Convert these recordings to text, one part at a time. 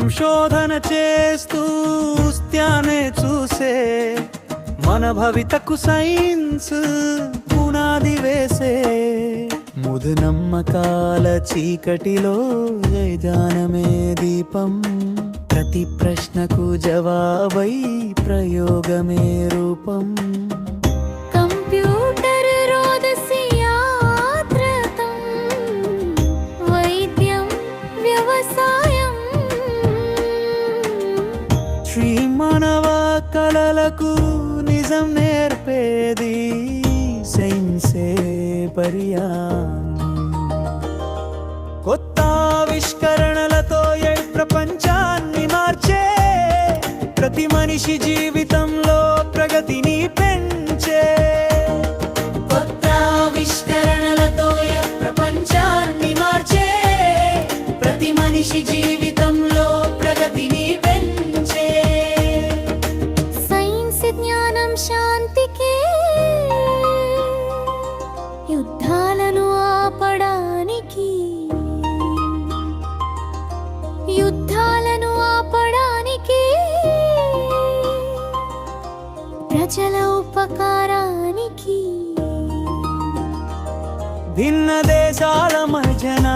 సంశోధన చేస్తూ త్యానే చూసే మన భవితకు సైన్స్ పునాది వేసే ముదు నమ్మకాల చీకటిలో జయజానమే దీపం? ప్రతి ప్రశ్నకు జవాబై ప్రయోగమే రూపం. శ్రీ మానవ కళలకు నిజం నేర్పేది సైన్సే పర్యాయం కొత్త ఆవిష్కరణలతో ఏ ప్రపంచాన్ని మార్చే ప్రతి మనిషి జీవితంలో ప్రగతిని పెన్ యుద్ధాలను ఆపడానికి యుద్ధాలను ఆపడానికి ప్రజల ఉపకారానికి. భిన్న దేశాల మధ్యన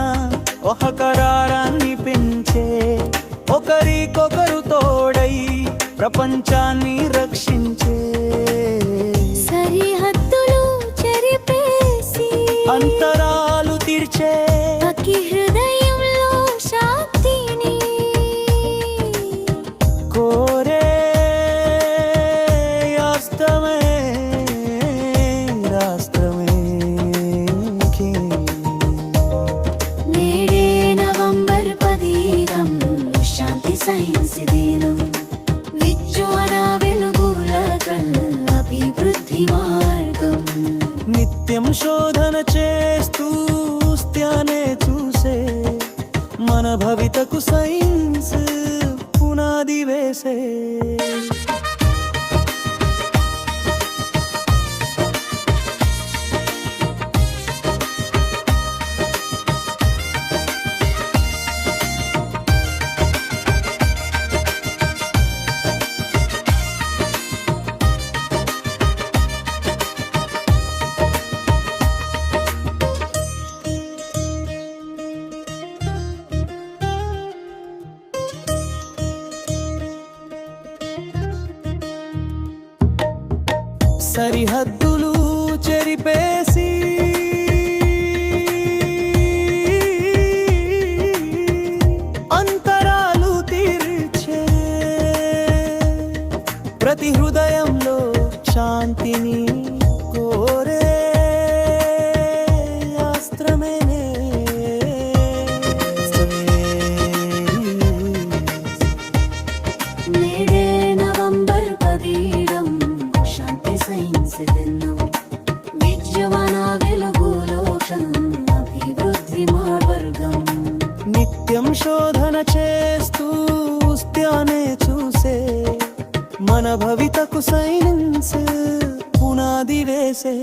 ఒక కరారాన్ని పెంచే ఒకరికొకరు తోడై ప్రపంచాన్ని తీర్చే. అకి హృదయంలో శాంతిని కోరే రాష్ట్రమే రాష్ట్రమే నేడే నవంబర్ పదీరం శాంతి సైన్స్ దినం. విజ్వల వెలుగుల అభివృద్ధి మార్గం. నిత్యం శోధన చేస్తూ భవితకు సైన్స్ సరిహద్దులు చెరిపేసి అంతరాలు తీర్చే ప్రతి హృదయంలో శాంతిని కోరే అస్త్రమే మార్గం నిత్యం శోధన చేస్తూ త్యానే చూసే మన భవితకు సైలెన్స్ పునాది వేసే